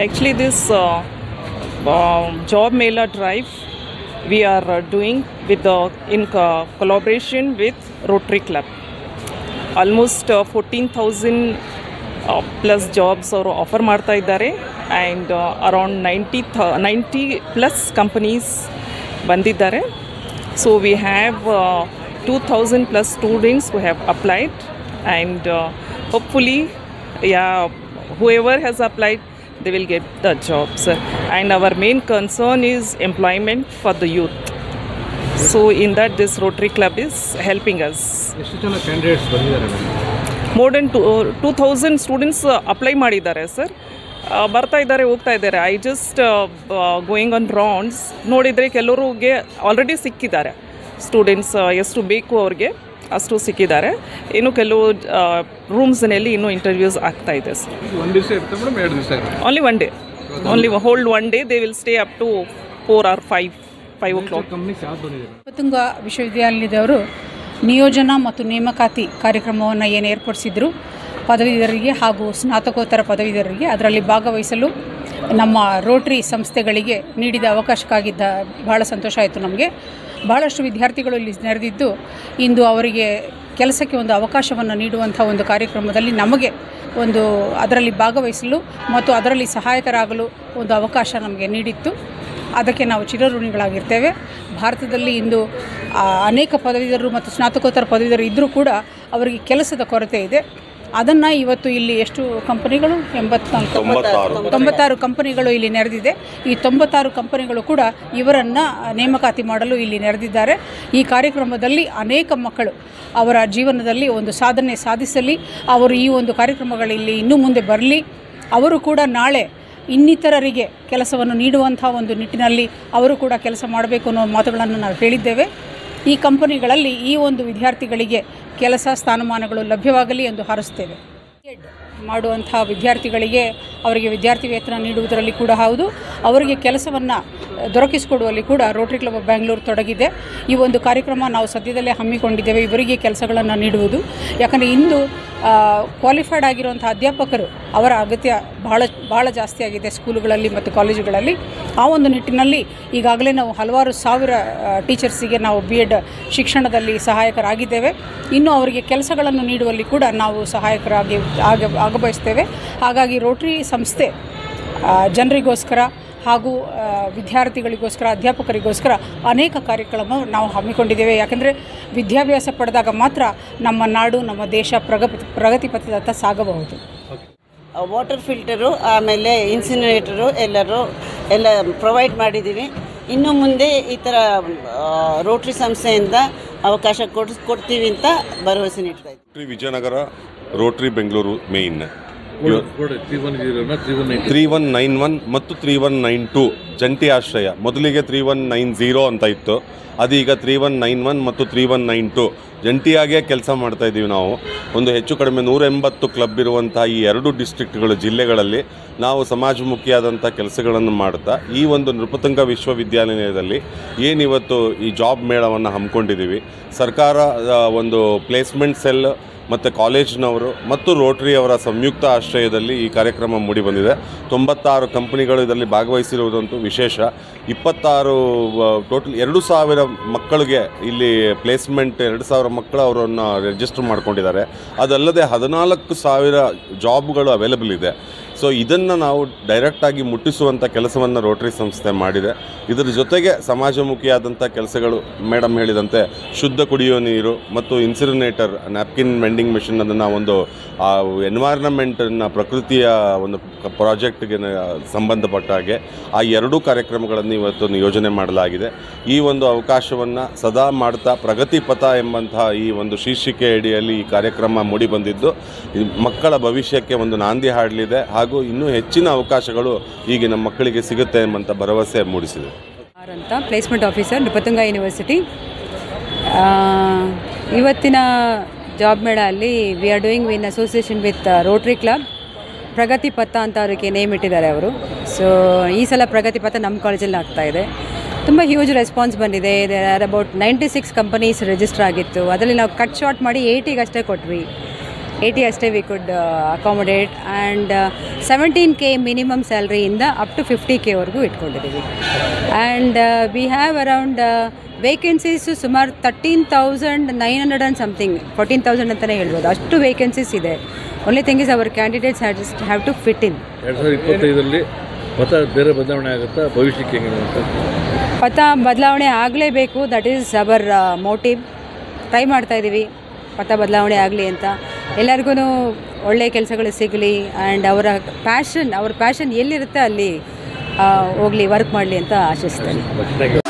Actually, this uh, uh, job mailer drive we are uh, doing with the in co- collaboration with Rotary Club. Almost fourteen thousand plus jobs ಅವರು offer ಮಾಡ್ತಾ ಇದ್ದಾರೆ and around ninety the ninety plus companies ಬಂದಿದ್ದಾರೆ so we have two thousand plus students who have applied and hopefully yeah whoever has applied they will get the jobs. And our main concern is employment for the youth. So in that this rotary club is helping us. ಎಷ್ಟು ಜನ candidates ಬಂದಿದ್ದಾರೆ more than two two thousand students apply ಮಾಡಿದ್ದಾರೆ sir ಬರ್ತಾ ಇದ್ದಾರೆ ಹೋಗ್ತಾ ಇದ್ದಾರೆ. I just going on rounds ನೋಡಿದರೆ ಕೆಲವರಿಗೆ ಆಲ್ರೆಡಿ ಸಿಕ್ಕಿದ್ದಾರೆ. ಸ್ಟೂಡೆಂಟ್ಸ್ ಎಷ್ಟು ಬೇಕು ಅವ್ರಿಗೆ ಅಷ್ಟು ಸಿಕ್ಕಿದ್ದಾರೆ. ಇನ್ನು ಕೆಲವು ರೂಮ್ಸ್ನಲ್ಲಿ ಇನ್ನೂ ಇಂಟರ್ವ್ಯೂಸ್ ಆಗ್ತಾ ಇದೆ sir only one day only hold one day they will stay up to four or five five o'clock ಪತುಂಗ ವಿಶ್ವವಿದ್ಯಾಲಯದವರು ನಿಯೋಜನಾ ಮತ್ತು ನೇಮಕಾತಿ ಕಾರ್ಯಕ್ರಮವನ್ನು ಏನು ಏರ್ಪಡಿಸಿದ್ರು ಪದವೀಧರರಿಗೆ ಹಾಗೂ ಸ್ನಾತಕೋತ್ತರ ಪದವೀಧರರಿಗೆ. ಅದರಲ್ಲಿ ಭಾಗವಹಿಸಲು ನಮ್ಮ ರೋಟ್ರಿ ಸಂಸ್ಥೆಗಳಿಗೆ ನೀಡಿದ ಅವಕಾಶಕ್ಕಾಗಿದ್ದ ಬಹಳ ಸಂತೋಷ ಆಯಿತು ನಮಗೆ. ಬಹಳಷ್ಟು ವಿದ್ಯಾರ್ಥಿಗಳು ಇಲ್ಲಿ ನೆರೆದಿದ್ದು ಇಂದು ಅವರಿಗೆ ಕೆಲಸಕ್ಕೆ ಒಂದು ಅವಕಾಶವನ್ನು ನೀಡುವಂಥ ಒಂದು ಕಾರ್ಯಕ್ರಮದಲ್ಲಿ ನಮಗೆ ಒಂದು ಅದರಲ್ಲಿ ಭಾಗವಹಿಸಲು ಮತ್ತು ಅದರಲ್ಲಿ ಸಹಾಯಕರಾಗಲು ಒಂದು ಅವಕಾಶ ನಮಗೆ ನೀಡಿತ್ತು. ಅದಕ್ಕೆ ನಾವು ಚಿರಋಣಿಗಳಾಗಿರ್ತೇವೆ. ಭಾರತದಲ್ಲಿ ಇಂದು ಅನೇಕ ಪದವೀಧರರು ಮತ್ತು ಸ್ನಾತಕೋತ್ತರ ಪದವೀಧರರು ಇದ್ದರೂ ಕೂಡ ಅವರಿಗೆ ಕೆಲಸದ ಕೊರತೆ ಇದೆ. ಅದನ್ನು ಇವತ್ತು ಇಲ್ಲಿ ಎಷ್ಟು ಕಂಪನಿಗಳು? ಎಂಬತ್ನಾಲ್ಕು ತೊಂಬತ್ತಾರು. ಕಂಪನಿಗಳು ಇಲ್ಲಿ ನೆರೆದಿದೆ. ಈ ತೊಂಬತ್ತಾರು ಕಂಪನಿಗಳು ಕೂಡ ಇವರನ್ನು ನೇಮಕಾತಿ ಮಾಡಲು ಇಲ್ಲಿ ನೆರೆದಿದ್ದಾರೆ. ಈ ಕಾರ್ಯಕ್ರಮದಲ್ಲಿ ಅನೇಕ ಮಕ್ಕಳು ಅವರ ಜೀವನದಲ್ಲಿ ಒಂದು ಸಾಧನೆ ಸಾಧಿಸಲಿ ಅವರು ಈ ಒಂದು ಕಾರ್ಯಕ್ರಮಗಳಲ್ಲಿ ಇನ್ನೂ ಮುಂದೆ ಬರಲಿ. ಅವರು ಕೂಡ ನಾಳೆ ಇನ್ನಿತರರಿಗೆ ಕೆಲಸವನ್ನು ನೀಡುವಂಥ ಒಂದು ನಿಟ್ಟಿನಲ್ಲಿ ಅವರು ಕೂಡ ಕೆಲಸ ಮಾಡಬೇಕು ಅನ್ನೋ ಮಾತುಗಳನ್ನು ನಾವು ಹೇಳಿದ್ದೇವೆ. ಈ ಕಂಪನಿಗಳಲ್ಲಿ ಈ ಒಂದು ವಿದ್ಯಾರ್ಥಿಗಳಿಗೆ ಕೆಲಸ ಸ್ಥಾನಮಾನಗಳು ಲಭ್ಯವಾಗಲಿ ಎಂದು ಹಾರಿಸುತ್ತೇವೆ. ಮಾಡುವಂತಹ ವಿದ್ಯಾರ್ಥಿಗಳಿಗೆ ಅವರಿಗೆ ವಿದ್ಯಾರ್ಥಿ ವೇತನ ನೀಡುವುದರಲ್ಲಿ ಕೂಡ ಹೌದು. ಅವರಿಗೆ ಕೆಲಸವನ್ನು ದೊರಕಿಸಿಕೊಡುವಲ್ಲಿ ಕೂಡ ರೋಟರಿ ಕ್ಲಬ್ ಆಫ್ ಬ್ಯಾಂಗ್ಳೂರು ತೊಡಗಿದೆ. ಈ ಒಂದು ಕಾರ್ಯಕ್ರಮ ನಾವು ಸದ್ಯದಲ್ಲೇ ಹಮ್ಮಿಕೊಂಡಿದ್ದೇವೆ. ಇವರಿಗೆ ಕೆಲಸಗಳನ್ನು ನೀಡುವುದು. ಯಾಕಂದರೆ ಇಂದು ಕ್ವಾಲಿಫೈಡ್ ಆಗಿರುವಂಥ ಅಧ್ಯಾಪಕರು ಅವರ ಅಗತ್ಯ ಬಹಳ ಬಹಳ ಜಾಸ್ತಿ ಆಗಿದೆ ಸ್ಕೂಲುಗಳಲ್ಲಿ ಮತ್ತು ಕಾಲೇಜುಗಳಲ್ಲಿ. ಆ ಒಂದು ನಿಟ್ಟಿನಲ್ಲಿ ಈಗಾಗಲೇ ನಾವು ಹಲವಾರು ಸಾವಿರ ಟೀಚರ್ಸಿಗೆ ನಾವು ಬಿ ಎಡ್ ಶಿಕ್ಷಣದಲ್ಲಿ ಸಹಾಯಕರಾಗಿದ್ದೇವೆ. ಇನ್ನು ಅವರಿಗೆ ಕೆಲಸಗಳನ್ನು ನೀಡುವಲ್ಲಿ ಕೂಡ ನಾವು ಸಹಾಯಕರಾಗಿ ಆಗ, ಆಗಬಯಸ್ತೇವೆ. ಹಾಗಾಗಿ ರೋಟರಿ ಸಂಸ್ಥೆ ಜನರಿಗೋಸ್ಕರ ಹಾಗೂ ವಿದ್ಯಾರ್ಥಿಗಳಿಗೋಸ್ಕರ, ಅಧ್ಯಾಪಕರಿಗೋಸ್ಕರ ಅನೇಕ ಕಾರ್ಯಕ್ರಮ ನಾವು ಹಮ್ಮಿಕೊಂಡಿದ್ದೇವೆ. ಯಾಕೆಂದರೆ ವಿದ್ಯಾಭ್ಯಾಸ ಪಡೆದಾಗ ಮಾತ್ರ ನಮ್ಮ ನಾಡು, ನಮ್ಮ ದೇಶ ಪ್ರಗತಿ ಪ್ರಗತಿ ಪಥದತ್ತ ಸಾಗಬಹುದು. ವಾಟರ್ ಫಿಲ್ಟರು ಆಮೇಲೆ ಇನ್ಸಿನೇಟರು ಎಲ್ಲರೂ ಎಲ್ಲ ಪ್ರೊವೈಡ್ ಮಾಡಿದ್ದೀವಿ. ಇನ್ನು ಮುಂದೆ ಈ ಥರ ರೋಟ್ರಿ ಸಂಸ್ಥೆಯಿಂದ ಅವಕಾಶ ಕೊಡ್ ಕೊಡ್ತೀವಿ ಅಂತ ಭರವಸೆ ನೀಡ್ತಾ ಇದ್ದೀವಿ Vijayanagar rotary Bengaluru main three one zero three one nine three one nine one ಮತ್ತು ತ್ರೀ ಒನ್ ನೈನ್ ಟು ಜಂಟಿ ಆಶ್ರಯ. ಮೊದಲಿಗೆ ತ್ರೀ ಒನ್ ನೈನ್ ಝೀರೋ ಅಂತ ಇತ್ತು. ಅದೀಗ ತ್ರೀ ಒನ್ ನೈನ್ ಒನ್ ಮತ್ತು ತ್ರೀ ಒನ್ ನೈನ್ ಟು ಜಂಟಿಯಾಗೇ ಕೆಲಸ ಮಾಡ್ತಾ ಇದ್ದೀವಿ ನಾವು. ಒಂದು ಹೆಚ್ಚು ಕಡಿಮೆ ನೂರ ಎಂಬತ್ತು ಕ್ಲಬ್ ಇರುವಂಥ ಈ ಎರಡು ಡಿಸ್ಟ್ರಿಕ್ಟ್ಗಳು ಜಿಲ್ಲೆಗಳಲ್ಲಿ ನಾವು ಸಮಾಜಮುಖಿಯಾದಂಥ ಕೆಲಸಗಳನ್ನು ಮಾಡ್ತಾ ಈ ಒಂದು ನೃಪತುಂಗ ವಿಶ್ವವಿದ್ಯಾನಿಲಯದಲ್ಲಿ ಏನಿವತ್ತು ಈ ಜಾಬ್ ಮೇಳವನ್ನು ಹಮ್ಮಿಕೊಂಡಿದ್ದೀವಿ. ಸರ್ಕಾರ ಒಂದು ಪ್ಲೇಸ್ಮೆಂಟ್ ಸೆಲ್ ಮತ್ತು ಕಾಲೇಜ್ನವರು ಮತ್ತು ರೋಟರಿ ಅವರ ಸಂಯುಕ್ತ ಆಶ್ರಯದಲ್ಲಿ ಈ ಕಾರ್ಯಕ್ರಮ ಮೂಡಿಬಂದಿದೆ ತೊಂಬತ್ತಾರು ಕಂಪನಿಗಳು ಇದರಲ್ಲಿ ಭಾಗವಹಿಸಿರುವುದಂತೂ ವಿಶೇಷ. ಇಪ್ಪತ್ತಾರು ಟೋಟಲ್ ಎರಡು ಸಾವಿರ ಮಕ್ಕಳಿಗೆ ಇಲ್ಲಿ ಪ್ಲೇಸ್ಮೆಂಟ್ ಎರಡು ಸಾವಿರ ಮಕ್ಕಳು ಅವರನ್ನು ರಿಜಿಸ್ಟರ್ ಮಾಡ್ಕೊಂಡಿದ್ದಾರೆ. ಅದಲ್ಲದೆ ಹದಿನಾಲ್ಕು ಸಾವಿರ ಜಾಬ್ಗಳು ಅವೈಲಬಲ್ ಇದೆ. ಸೊ ಇದನ್ನು ನಾವು ಡೈರೆಕ್ಟಾಗಿ ಮುಟ್ಟಿಸುವಂಥ ಕೆಲಸವನ್ನು ರೋಟರಿ ಸಂಸ್ಥೆ ಮಾಡಿದೆ. ಇದರ ಜೊತೆಗೆ ಸಮಾಜಮುಖಿಯಾದಂಥ ಕೆಲಸಗಳು ಮೇಡಮ್ ಹೇಳಿದಂತೆ ಶುದ್ಧ ಕುಡಿಯುವ ನೀರು ಮತ್ತು ಇನ್ಸಿರಿನೇಟರ್ ನ್ಯಾಪ್ಕಿನ್ ಮೆಂಡಿಂಗ್ ಮೆಷಿನ್ ಅದನ್ನು ಒಂದು, ಆ ಎನ್ವೈರ್ನಮೆಂಟನ್ನು ಪ್ರಕೃತಿಯ ಒಂದು ಪ್ರಾಜೆಕ್ಟ್ಗೆ ಸಂಬಂಧಪಟ್ಟ ಹಾಗೆ ಆ ಎರಡೂ ಕಾರ್ಯಕ್ರಮಗಳನ್ನು ಇವತ್ತು ನಿಯೋಜನೆ ಮಾಡಲಾಗಿದೆ. ಈ ಒಂದು ಅವಕಾಶವನ್ನು ಸದಾ ಮಾಡ್ತಾ ಪ್ರಗತಿ ಪಥ ಎಂಬಂತಹ ಈ ಒಂದು ಶೀರ್ಷಿಕೆ ಅಡಿಯಲ್ಲಿ ಈ ಕಾರ್ಯಕ್ರಮ ಮೂಡಿಬಂದಿದ್ದು ಮಕ್ಕಳ ಭವಿಷ್ಯಕ್ಕೆ ಒಂದು ನಾಂದಿ ಹಾಡಲಿದೆ ಹಾಗೂ ಇನ್ನೂ ಹೆಚ್ಚಿನ ಅವಕಾಶಗಳು ಈಗಿನ ಮಕ್ಕಳಿಗೆ ಸಿಗುತ್ತೆ ಎಂಬಂಥ ಭರವಸೆ ಮೂಡಿಸಿದೆ. ಅಂತ ಪ್ಲೇಸ್ಮೆಂಟ್ ಆಫೀಸರ್ ನೃಪತುಂಗ ಯೂನಿವರ್ಸಿಟಿ ಇವತ್ತಿನ ಜಾಬ್ ಮೇಳ ಅಲ್ಲಿ we are doing win association with rotary club Pragati Patha ಅಂತ ಅವರಿಗೆ ನೇಮ್ ಇಟ್ಟಿದ್ದಾರೆ ಅವರು. ಸೊ ಈ ಸಲ ಪ್ರಗತಿ ಪಥ ನಮ್ಮ ಕಾಲೇಜಲ್ಲಿ ಆಗ್ತಾ ಇದೆ. ತುಂಬ ಹ್ಯೂಜ್ ರೆಸ್ಪಾನ್ಸ್ ಬಂದಿದೆ. About ninety six companies register ಆಗಿತ್ತು. ಅದರಲ್ಲಿ ನಾವು ಕಟ್ ಶಾರ್ಟ್ ಮಾಡಿ ಏಯ್ಟಿಗೆ ಅಷ್ಟೇ ಕೊಟ್ವಿ. ಏಯ್ಟಿ ಅಷ್ಟೇ we could accommodate and seventeen K minimum ಸ್ಯಾಲ್ರಿಯಿಂದ up to fifty ಕೆವರೆಗೂ ಇಟ್ಕೊಂಡಿದ್ದೀವಿ. And we have around vacancies ಸುಮಾರು thirteen thousand nine hundred and something fourteen thousand ಅಂತಲೇ ಹೇಳ್ಬೋದು. ಅಷ್ಟು ವೇಕೆನ್ಸೀಸ್ ಇದೆ. Only thing is our candidates have to fit in ಎರಡು ಸಾವಿರದ ಇಪ್ಪತ್ತೈದರಲ್ಲಿ ಮತ ಬೇರೆ ಬದಲಾವಣೆ ಆಗುತ್ತಾ? ಭವಿಷ್ಯಕ್ಕೆ ಪಥ ಬದಲಾವಣೆ ಆಗಲೇಬೇಕು. That is our motive try ಮಾಡ್ತಾ ಇದ್ದೀವಿ ಪಥ ಬದಲಾವಣೆ ಆಗಲಿ ಅಂತ. ಎಲ್ಲರಿಗೂ ಒಳ್ಳೆಯ ಕೆಲಸಗಳು ಸಿಗಲಿ ಆ್ಯಂಡ್ ಅವರ ಪ್ಯಾಷನ್ ಅವ್ರ ಪ್ಯಾಷನ್ ಎಲ್ಲಿರುತ್ತೆ ಅಲ್ಲಿ ಹೋಗಲಿ ವರ್ಕ್ ಮಾಡಲಿ ಅಂತ ಆಶಿಸ್ತೇನೆ.